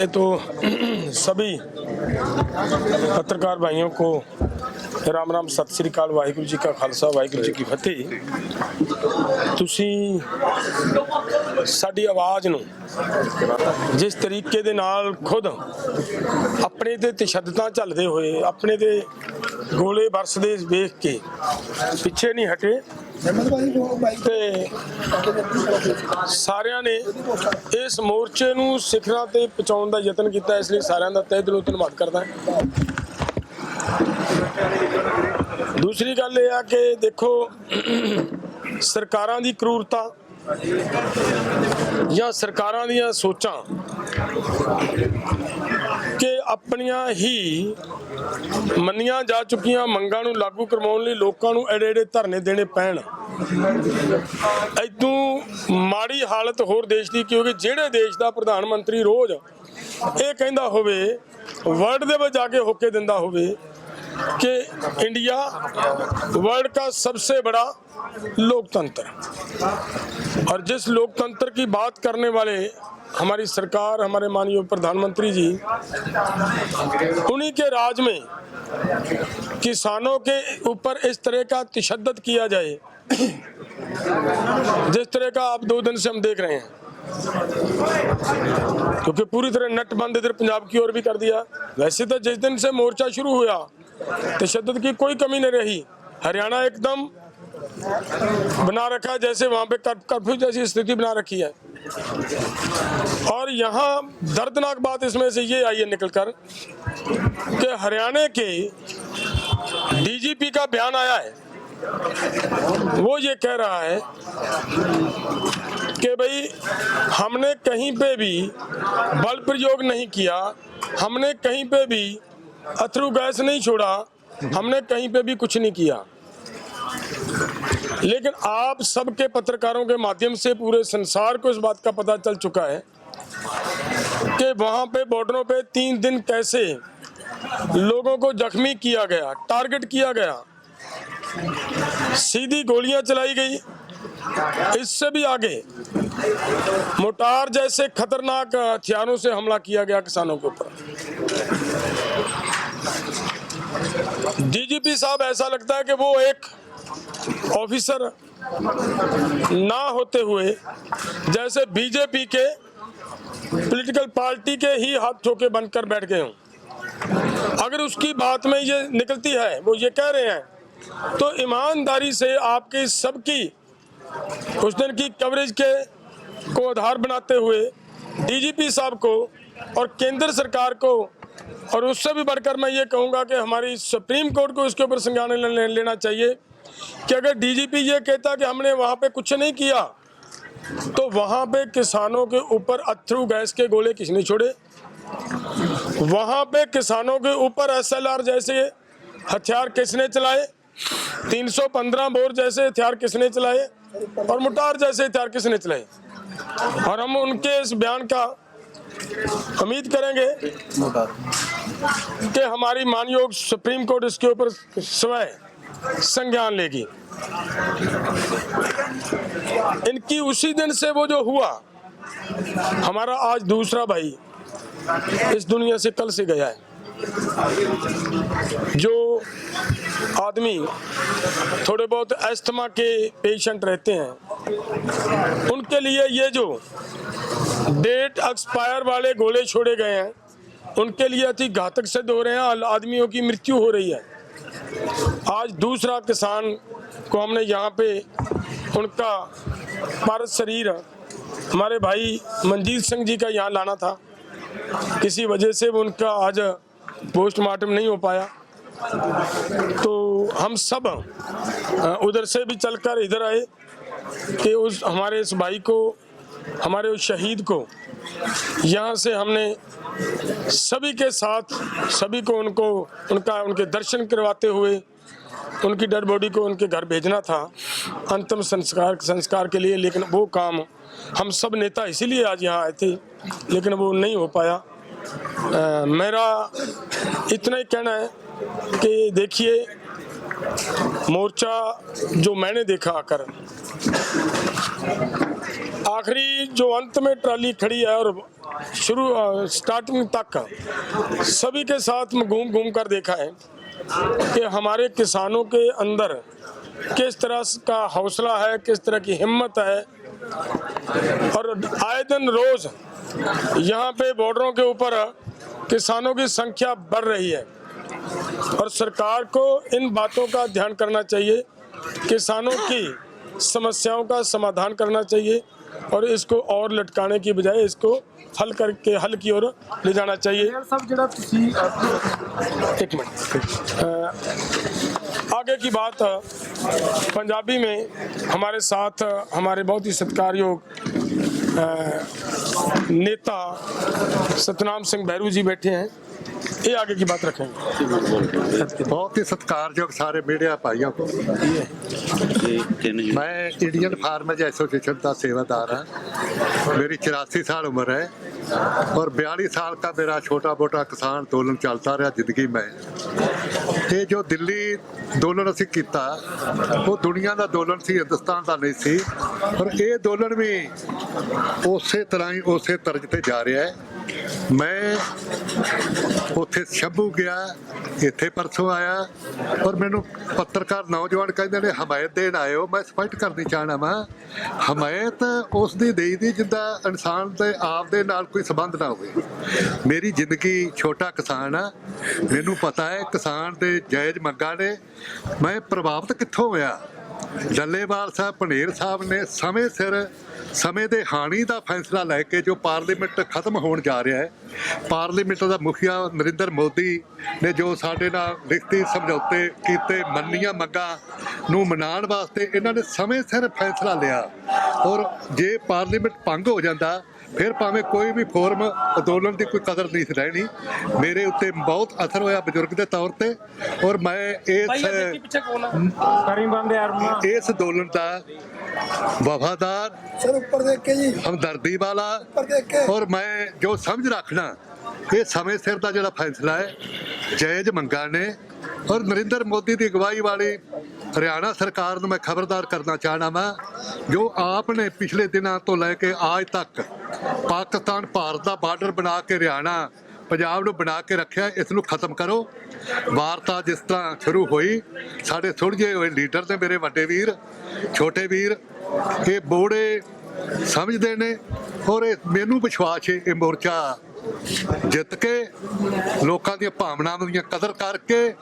ਤੋਂ सभी ਪੱਤਰਕਾਰ भाइयों को ਰਾਮ राम सत श्री अकाल वाहिगुरू जी का ਖਾਲਸਾ, ਵਾਹਿਗੁਰੂ ਜੀ ਕੀ ਫਤਿਹ। ਤੁਸੀਂ ਸਾਡੀ ਆਵਾਜ਼ ਨੂੰ ਜਿਸ ਤਰੀਕੇ ਦੇ ਨਾਲ ਖੁਦ ਆਪਣੇ ਤੇ ਤਸ਼ੱਦਦਾਂ ਝੱਲਦੇ ਹੋਏ, ਆਪਣੇ ਦੇ ਗੋਲੇ ਵਰਸਦੇ ਵੇਖ ਕੇ ਪਿੱਛੇ ਨਹੀਂ ਹਟੇ। ਤੇ ਸਾਰਿਆਂ ਨੇ ਇਸ ਮੋਰਚੇ ਨੂੰ ਸਿਖਰਾਂ ਤੇ ਪਹੁੰਚਾਉਣ ਦਾ ਯਤਨ ਕੀਤਾ, ਇਸ ਲਈ ਸਾਰਿਆਂ ਦਾ ਤਹਿ ਦਿਲੋਂ ਧੰਨਵਾਦ ਕਰਦਾ। ਦੂਸਰੀ ਗੱਲ ਇਹ ਆ ਕਿ ਦੇਖੋ, ਸਰਕਾਰਾਂ ਦੀ ਕਰੂਰਤਾ ਜਾਂ ਸਰਕਾਰਾਂ ਦੀਆਂ ਸੋਚਾਂ ਆਪਣੀਆਂ ਹੀ ਮੰਨੀਆਂ ਜਾ ਚੁੱਕੀਆਂ ਮੰਗਾਂ ਨੂੰ ਲਾਗੂ ਕਰਵਾਉਣ ਲਈ ਲੋਕਾਂ ਨੂੰ ਐਡੇ ਐਡੇ ਧਰਨੇ ਦੇਣੇ ਪੈਣ ਇਦੋਂ ਮਾੜੀ ਹਾਲਤ ਹੋਰ ਦੇਸ਼ ਦੀ ਕਿਉਂਕਿ ਜਿਹੜੇ ਦੇਸ਼ ਦਾ ਪ੍ਰਧਾਨ ਮੰਤਰੀ ਰੋਜ਼ ਇਹ ਕਹਿੰਦਾ ਹੋਵੇ ਵਰਲਡ ਦੇ ਵਿੱਚ ਜਾ ਕੇ ਹੋਕੇ ਦਿੰਦਾ ਹੋਵੇ कि इंडिया वर्ल्ड का सबसे बड़ा लोकतंत्र और जिस लोकतंत्र की बात करने वाले हमारी सरकार, हमारे माननीय प्रधानमंत्री जी, उन्हीं के राज में किसानों के ऊपर इस तरह का तशद्दद किया जाए, जिस तरह का आप दो दिन से हम देख रहे हैं, क्योंकि पूरी तरह नट बंद इधर पंजाब की ओर भी कर दिया। वैसे तो जिस दिन से मोर्चा शुरू हुआ, तशद्दद की कोई कमी नहीं रही। हरियाणा एकदम बना रखा है, जैसे वहाँ पे कर्फ्यू जैसी स्थिति बना रखी है। और यहाँ दर्दनाक बात इसमें से ये आई है निकलकर कि हरियाणा के डीजीपी का बयान आया है। वो ये कह रहा है कि भाई, हमने कहीं पे भी बल प्रयोग नहीं किया, हमने कहीं पे भी अथरू गैस नहीं छोड़ा, हमने कहीं पे भी कुछ नहीं किया। लेकिन आप सबके पत्रकारों के माध्यम से पूरे संसार को इस बात का पता चल चुका है कि वहाँ पे बॉर्डरों पे तीन दिन कैसे लोगों को जख्मी किया गया, टारगेट किया गया। सीधी गोलियाँ चलाई गई। इससे भी आगे मोटार जैसे खतरनाक हथियारों से हमला किया गया किसानों के ऊपर। डीजीपी साहब, ऐसा लगता है कि वो एक ऑफिसर ना होते हुए, जैसे बीजेपी के पॉलिटिकल पार्टी के ही हाथ ठोके बनकर बैठ गए हों। अगर उसकी बात में ये निकलती है, वो ये कह रहे हैं तो ईमानदारी से आपकी सबकी, उस दिन की कवरेज के, को आधार बनाते हुए, डीजीपी साहब को और केंद्र सरकार को, और उससे भी बढ़कर मैं ये कहूँगा कि हमारी सुप्रीम कोर्ट को इसके ऊपर संज्ञान लेना चाहिए। कि अगर डीजीपी ये कहता कि हमने वहाँ पे कुछ नहीं किया तो वहाँ पे किसानों के ऊपर अथरू गैस के गोले किसने छोड़े? वहाँ पे किसानों के ऊपर एसएलआर जैसे हथियार किसने चलाए? 315 बोर जैसे हथियार किसने चलाए? और मुटार जैसे हथियार किसने चलाए? और हम उनके इस बयान का उम्मीद करेंगे कि हमारी मानयोग सुप्रीम कोर्ट इसके ऊपर स्वयं संज्ञान लेगी। इनकी उसी दिन से वो जो हुआ, हमारा आज दूसरा भाई इस दुनिया से कल से गया है। जो आदमी थोड़े बहुत अस्थमा के पेशेंट रहते हैं, उनके लिए ये जो डेट एक्सपायर वाले गोले छोड़े गए हैं, उनके लिए अति घातक सिद्ध हो रहे हैं, आदमियों की मृत्यु हो रही है। आज दूसरा किसान को हमने यहाँ पे उनका पारस शरीर हमारे भाई मंजीत सिंह जी का यहाँ लाना था। किसी वजह से वो उनका आज पोस्टमार्टम नहीं हो पाया। तो हम सब उधर से भी चलकर इधर आए कि उस हमारे इस भाई को, हमारे उस शहीद को यहाँ से हमने सभी के साथ सभी को उनको उनका उनके दर्शन करवाते हुए उनकी डेड बॉडी को उनके घर भेजना था। अंतिम संस्कार संस्कार के लिए लेकिन वो काम हम सब नेता इसीलिए आज यहाँ आए थे लेकिन वो नहीं हो पाया। अ, मेरा इतना ही कहना है कि देखिए मोर्चा जो मैंने देखा आकर आखिरी जो अंत में ट्राली खड़ी है और शुरू स्टार्टिंग तक, सभी के साथ घूम घूम कर देखा है कि हमारे किसानों के अंदर किस तरह का हौसला है, किस तरह की हिम्मत है। और आए दिन रोज यहाँ पे बॉर्डरों के ऊपर किसानों की संख्या बढ़ रही है और सरकार को इन बातों का ध्यान करना चाहिए। किसानों की समस्याओं का समाधान करना चाहिए और इसको और लटकाने की बजाय इसको हल करके हल की ओर ले जाना चाहिए। एक मिनट। आगे की बात पंजाबी में हमारे साथ हमारे बहुत ही सत्कार योग नेता सतनाम सिंह बैरू जी बैठे हैं। ये आगे की बात रखेंगे ਬਹੁਤ ਹੀ ਸਤਿਕਾਰਯੋਗ ਸਾਰੇ ਮੀਡੀਆ ਭਾਈਆਂ ਕੋ ਮੈਂ ਇੰਡੀਅਨ ਫਾਰਮਰਜ਼ ਐਸੋਸੀਏਸ਼ਨ ਦਾ ਸੇਵਾਦਾਰ ਹਾਂ मेरी चौरासी साल उम्र है और बयालीस साल का मेरा छोटा मोटा किसान आंदोलन चलता रहा जिंदगी में ਇਹ ਜੋ ਦਿੱਲੀ ਅੰਦੋਲਨ ਅਸੀਂ ਕੀਤਾ ਉਹ ਦੁਨੀਆ ਦਾ ਅੰਦੋਲਨ ਸੀ ਹਿੰਦੁਸਤਾਨ ਦਾ ਨਹੀਂ ਸੀ ਪਰ ਇਹ ਅੰਦੋਲਨ ਵੀ ਉਸੇ ਤਰ੍ਹਾਂ ਹੀ ਉਸੇ ਤਰਜ ਤੇ ਜਾ ਰਿਹਾ ਹੈ ਮੈਂ ਉੱਥੇ ਸ਼ੰਭੂ ਗਿਆ, ਇੱਥੇ ਪਰਸੋਂ ਆਇਆ ਔਰ ਮੈਨੂੰ ਪੱਤਰਕਾਰ ਨੌਜਵਾਨ ਕਹਿੰਦੇ ਨੇ, ਹਮਾਇਤ ਦੇਣ ਆਇਓ, ਮੈਂ ਸਪਸ਼ਟ ਕਰਨੀ ਚਾਹਣਾ ਵਾਂ। ਹਮਾਇਤ ਉਸ ਦੀ ਦੇਈ ਦੀ, ਜਿੱਦਾਂ ਇਨਸਾਨ ਦੇ ਆਪ ਦੇ ਨਾਲ ਕੋਈ ਸੰਬੰਧ ਨਾ ਹੋਵੇ। ਮੇਰੀ ਜ਼ਿੰਦਗੀ ਛੋਟਾ ਕਿਸਾਨ ਆ। ਮੈਨੂੰ ਪਤਾ ਹੈ ਕਿਸਾਨ ਦੇ ਜਾਇਜ਼ ਮੰਗਾਂ ਨੇ। ਮੈਂ ਪ੍ਰਭਾਵਿਤ ਕਿੱਥੋਂ ਹੋਇਆ? ਜੱਲੇਵਾਲ ਸਾਹਿਬ ਪਨੇਰ ਸਾਹਿਬ ਨੇ ਸਮੇਂ ਸਿਰ, ਸਮੇਂ ਦੇ ਹਾਣੀ ਦਾ ਫੈਸਲਾ ਲੈ ਕੇ ਜੋ ਪਾਰਲੀਮੈਂਟ ਖਤਮ ਹੋਣ ਜਾ ਰਿਹਾ ਹੈ, ਪਾਰਲੀਮੈਂਟ ਦਾ ਮੁਖੀਆ ਨਰਿੰਦਰ ਮੋਦੀ ਨੇ ਜੋ ਸਾਡੇ ਨਾਲ ਲਿਖਤੀ, ਸਮਝੌਤੇ ਕੀਤੇ, ਮੰਨੀਆਂ ਮੰਗਾਂ ਨੂੰ ਮਨਾਉਣ ਵਾਸਤੇ ਇਹਨਾਂ ਨੇ ਸਮੇਂ ਸਿਰ ਫੈਸਲਾ ਲਿਆ ਔਰ ਜੇ ਪਾਰਲੀਮੈਂਟ ਭੰਗ ਹੋ ਜਾਂਦਾ ਫਿਰ ਭਾਵੇਂ ਕੋਈ ਵੀ ਫੋਰਮ ਅੰਦੋਲਨ ਦੀ ਕੋਈ ਕਦਰ ਨਹੀਂ ਰਹਿਣੀ ਮੇਰੇ ਉੱਤੇ ਬਹੁਤ ਅਸਰ ਹੋਇਆ ਬਜ਼ੁਰਗ ਦੇ ਤੌਰ ਤੇ ਔਰ ਮੈਂ ਇਸ ਇਸ ਅੰਦੋਲਨ ਦਾ ਵਫਾਦਾਰ ਸਰ ਉੱਪਰ ਦੇਖ ਕੇ ਜੀ। ਹਮਦਰਦੀ ਵਾਲਾ ਉੱਪਰ ਦੇਖ। ਕੇ ਔਰ ਮੈਂ ਜੋ ਸਮਝ ਰੱਖਣਾ ਇਹ ਸਮੇਂ ਸਿਰ ਦਾ ਜਿਹੜਾ ਫੈਸਲਾ ਹੈ ਜਾਇਜ਼ ਮੰਗਾਂ ਨੇ ਔਰ ਨਰਿੰਦਰ ਮੋਦੀ ਦੀ ਅਗਵਾਈ ਵਾਲੀ ਹਰਿਆਣਾ ਸਰਕਾਰ ਨੂੰ ਮੈਂ ਖਬਰਦਾਰ ਕਰਨਾ ਚਾਹਣਾ ਵਾਂ, ਜੋ ਆਪ ਨੇ ਪਿਛਲੇ ਦਿਨਾਂ ਤੋਂ ਲੈ ਕੇ ਅੱਜ ਤੱਕ ਪਾਕਿਸਤਾਨ, ਭਾਰਤ ਦਾ ਬਾਰਡਰ ਬਣਾ ਕੇ ਹਰਿਆਣਾ, ਪੰਜਾਬ ਨੂੰ ਬਣਾ ਕੇ ਰੱਖਿਆ, ਇਸ ਨੂੰ ਖਤਮ ਕਰੋ। ਵਾਰਤਾ ਜਿਸ ਤਰ੍ਹਾਂ ਸ਼ੁਰੂ ਹੋਈ, ਸਾਡੇ ਸੁਲਝੇ ਹੋਏ ਲੀਡਰ ਨੇ ਮੇਰੇ ਵੱਡੇ ਵੀਰ, ਛੋਟੇ ਵੀਰ, ਇਹ ਬੋੜੇ ਸਮਝਦੇ ਨੇ ਔਰ ਇਹ ਮੈਨੂੰ ਵਿਸ਼ਵਾਸ ਹੈ ਇਹ ਮੋਰਚਾ ਜਿੱਤ ਕੇ ਲੋਕਾਂ ਦੀਆਂ ਭਾਵਨਾਵਾਂ ਦੀਆਂ ਕਦਰ ਕਰਕੇ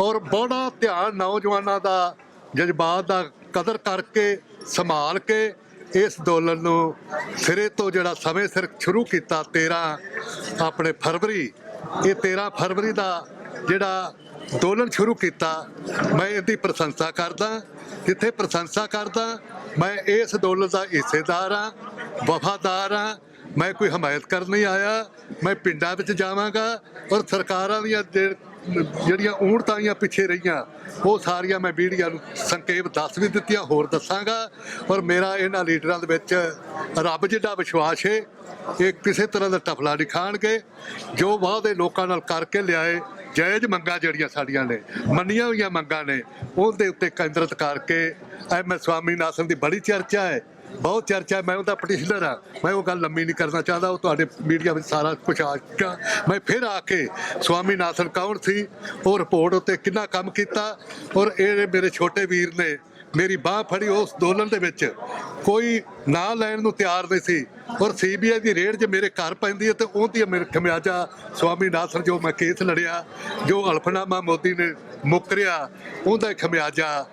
ਔਰ ਬੜਾ ਧਿਆਨ ਨੌਜਵਾਨਾਂ ਦਾ, ਜਜ਼ਬਾਤ ਦਾ ਕਦਰ ਕਰਕੇ ਸੰਭਾਲ ਕੇ ਇਸ ਅੰਦੋਲਨ ਨੂੰ ਸਿਰੇ ਤੋਂ ਜਿਹੜਾ ਸਮੇਂ ਸਿਰ ਸ਼ੁਰੂ ਕੀਤਾ 13 ਆਪਣੇ ਫਰਵਰੀ, ਇਹ 13 ਫਰਵਰੀ ਦਾ ਜਿਹੜਾ ਅੰਦੋਲਨ ਸ਼ੁਰੂ ਕੀਤਾ, ਮੈਂ ਇਹਦੀ ਪ੍ਰਸ਼ੰਸਾ ਕਰਦਾ, ਜਿੱਥੇ ਪ੍ਰਸ਼ੰਸਾ ਕਰਦਾ ਮੈਂ ਇਸ ਅੰਦੋਲਨ ਦਾ ਹਿੱਸੇਦਾਰ ਹਾਂ, ਵਫਾਦਾਰ ਹਾਂ ਮੈਂ ਕੋਈ ਹਮਾਇਤ ਕਰਨ ਨਹੀਂ ਆਇਆ, ਮੈਂ ਪਿੰਡਾਂ ਵਿੱਚ ਜਾਵਾਂਗਾ ਔਰ ਸਰਕਾਰਾਂ ਦੀਆਂ ਜੇ- ਜਿਹੜੀਆਂ ਊਣਤਾਈਆਂ ਪਿੱਛੇ ਰਹੀਆਂ, ਉਹ ਸਾਰੀਆਂ ਮੈਂ ਮੀਡੀਆ ਨੂੰ ਸੰਖੇਪ ਦੱਸ ਵੀ ਦਿੱਤੀਆਂ, ਹੋਰ ਦੱਸਾਂਗਾ। ਔਰ ਮੇਰਾ ਇਹਨਾਂ ਲੀਡਰਾਂ ਦੇ ਵਿੱਚ ਰੱਬ ਜਿੱਡਾ ਵਿਸ਼ਵਾਸ ਹੈ ਇਹ ਕਿਸੇ ਤਰ੍ਹਾਂ ਦਾ ਟਫਲਾ ਨਹੀਂ ਖਾਣਗੇ। ਜੋ ਵਾਅਦੇ ਲੋਕਾਂ ਨਾਲ ਕਰਕੇ ਲਿਆਏ, ਜਾਇਜ਼ ਮੰਗਾਂ ਜਿਹੜੀਆਂ ਸਾਡੀਆਂ ਨੇ, ਮੰਨੀਆਂ ਹੋਈਆਂ ਮੰਗਾਂ ਨੇ, ਉਹਦੇ ਉੱਤੇ ਕੇਂਦਰਿਤ ਕਰਕੇ ਐਮ ਐਸ ਸਵਾਮੀਨਾਥਨ ਦੀ ਬੜੀ ਚਰਚਾ ਹੈ। ਬਹੁਤ ਚਰਚਾ ਮੈਂ ਉਹਦਾ ਪਟੀਸ਼ਨਰ ਆ ਮੈਂ ਉਹ ਗੱਲ ਲੰਮੀ ਨਹੀਂ ਕਰਨਾ ਚਾਹਦਾ, ਉਹ ਤੁਹਾਡੇ ਮੀਡੀਆ ਵਿੱਚ ਸਾਰਾ ਕੁਝ ਆ ਚੁੱਕਾ। ਮੈਂ ਫਿਰ ਆ ਕੇ ਸਵਾਮੀਨਾਥਨ ਕੌਣ ਸੀ, ਉਹ ਰਿਪੋਰਟ ਉੱਤੇ ਕਿੰਨਾ ਕੰਮ ਕੀਤਾ, ਔਰ ਇਹ ਮੇਰੇ ਛੋਟੇ ਵੀਰ ਨੇ ਮੇਰੀ ਬਾਹ ਫੜੀ ਉਸ ਅੰਦੋਲਨ ਦੇ ਵਿੱਚ। ਕੋਈ ਨਾਂ ਲੈਣ ਨੂੰ ਤਿਆਰ ਨਹੀਂ ਸੀ। ਔਰ ਸੀਬੀਆਈ ਦੀ ਰੇਡ ਜੇ ਮੇਰੇ ਘਰ ਪੈਂਦੀ ਹੈ ਤੇ ਉਹਦੀ ਮੇਰੇ ਖਮਿਆਜਾ ਸਵਾਮੀਨਾਥਨ ਜੋ ਮੈਂ ਕੇਸ ਲੜਿਆ, ਜੋ ਅਲਫਨਾਮਾ ਮੋਦੀ ਨੇ ਮੁਕਰਿਆ ਉਹਦਾ ਖਮਿਆਜਾ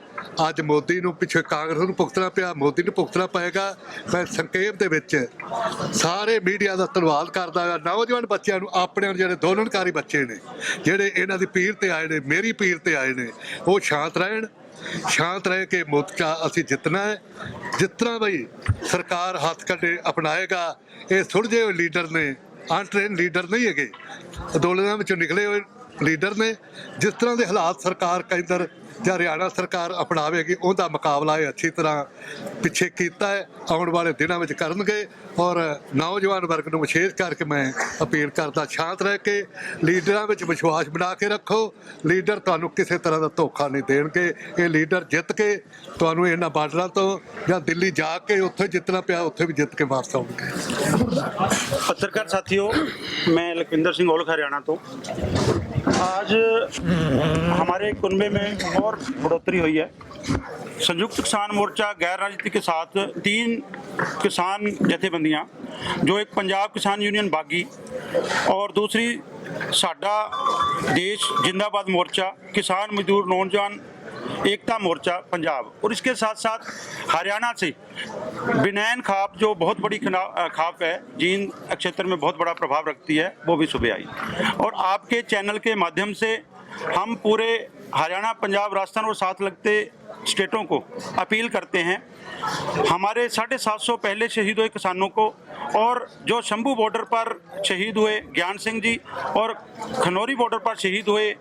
ਅੱਜ ਮੋਦੀ ਨੂੰ ਪਿੱਛੇ ਕਾਂਗਰਸ ਨੂੰ ਭੁਗਤਣਾ ਪਿਆ, ਮੋਦੀ ਨੂੰ ਭੁਗਤਣਾ ਪਏਗਾ। ਮੈਂ ਸੰਖੇਪ ਦੇ ਵਿੱਚ ਸਾਰੇ ਮੀਡੀਆ ਦਾ ਧੰਨਵਾਦ ਕਰਦਾ ਹਾਂ। ਨੌਜਵਾਨ ਬੱਚਿਆਂ ਨੂੰ ਆਪਣੇ ਜਿਹੜੇ ਦੋਲਨਕਾਰੀ ਬੱਚੇ ਨੇ, ਜਿਹੜੇ ਇਹਨਾਂ ਦੀ ਪੀਰ ਤੇ ਆਏ ਨੇ, ਮੇਰੀ ਪੀਰ ਤੇ ਆਏ ਨੇ, ਉਹ ਸ਼ਾਂਤ ਰਹਿਣ ਸ਼ਾਂਤ ਰਹਿ ਕੇ ਮੋਰਚਾ ਅਸੀਂ ਜਿੱਤਣਾ ਹੈ। ਜਿਸ ਤਰ੍ਹਾਂ ਬਈ ਸਰਕਾਰ ਹੱਥ ਕੱਢੇ ਅਪਣਾਏਗਾ, ਇਹ ਸੁਲਝੇ ਹੋਏ ਲੀਡਰ ਨੇ ਅਨਟ੍ਰੇਨ ਲੀਡਰ ਨਹੀਂ ਹੈਗੇ। ਅੰਦੋਲਨਾਂ ਵਿੱਚੋਂ ਨਿਕਲੇ ਹੋਏ ਲੀਡਰ ਨੇ। ਜਿਸ ਤਰ੍ਹਾਂ ਦੇ ਹਾਲਾਤ ਸਰਕਾਰ ਕੇਂਦਰ ਜਾਂ ਹਰਿਆਣਾ ਸਰਕਾਰ ਅਪਣਾਵੇਗੀ ਉਹਦਾ ਮੁਕਾਬਲਾ ਇਹ ਅੱਛੀ ਤਰ੍ਹਾਂ ਪਿੱਛੇ ਕੀਤਾ ਹੈ ਆਉਣ ਵਾਲੇ ਦਿਨਾਂ ਵਿੱਚ ਕਰਨਗੇ ਔਰ ਨੌਜਵਾਨ ਵਰਗ ਨੂੰ ਵਿਸ਼ੇਸ਼ ਕਰਕੇ ਮੈਂ ਅਪੀਲ ਕਰਦਾ ਸ਼ਾਂਤ ਰਹਿ ਕੇ ਲੀਡਰਾਂ ਵਿੱਚ ਵਿਸ਼ਵਾਸ ਬਣਾ ਕੇ ਰੱਖੋ ਲੀਡਰ ਤੁਹਾਨੂੰ ਕਿਸੇ ਤਰ੍ਹਾਂ ਦਾ ਧੋਖਾ ਨਹੀਂ ਦੇਣਗੇ ਇਹ ਲੀਡਰ ਜਿੱਤ ਕੇ ਤੁਹਾਨੂੰ ਇਹਨਾਂ ਬਾਰਡਰਾਂ ਤੋਂ ਜਾਂ ਦਿੱਲੀ ਜਾ ਕੇ ਉੱਥੇ ਜਿੱਤਣਾ ਪਿਆ ਉੱਥੇ ਵੀ ਜਿੱਤ ਕੇ ਵਾਪਸ ਆਉਣਗੇ पत्रकार साथियों मैं लखविंदर सिंह औलख हरियाणा तो आज हमारे कुनबे में और बढ़ोतरी हुई है। संयुक्त किसान मोर्चा, गैर राजनीति के साथ तीन किसान जथेबंदियाँ, जो एक पंजाब किसान यूनियन बागी और दूसरी साडा देश जिंदाबाद मोर्चा, किसान मजदूर नौजवान एकता मोर्चा पंजाब। और इसके साथ साथ हरियाणा से बिनैन खाप, जो बहुत बड़ी खाप है जीन क्षेत्र में बहुत बड़ा प्रभाव रखती है, वो भी सुबह आई। और आपके चैनल के माध्यम से हम पूरे हरियाणा पंजाब राजस्थान और साथ लगते स्टेटों को अपील करते हैं। हमारे साढ़े सात सौ पहले शहीद हुए किसानों को और जो शंभू बॉर्डर पर शहीद हुए ज्ञान सिंह जी और खनौरी बॉर्डर पर शहीद हुए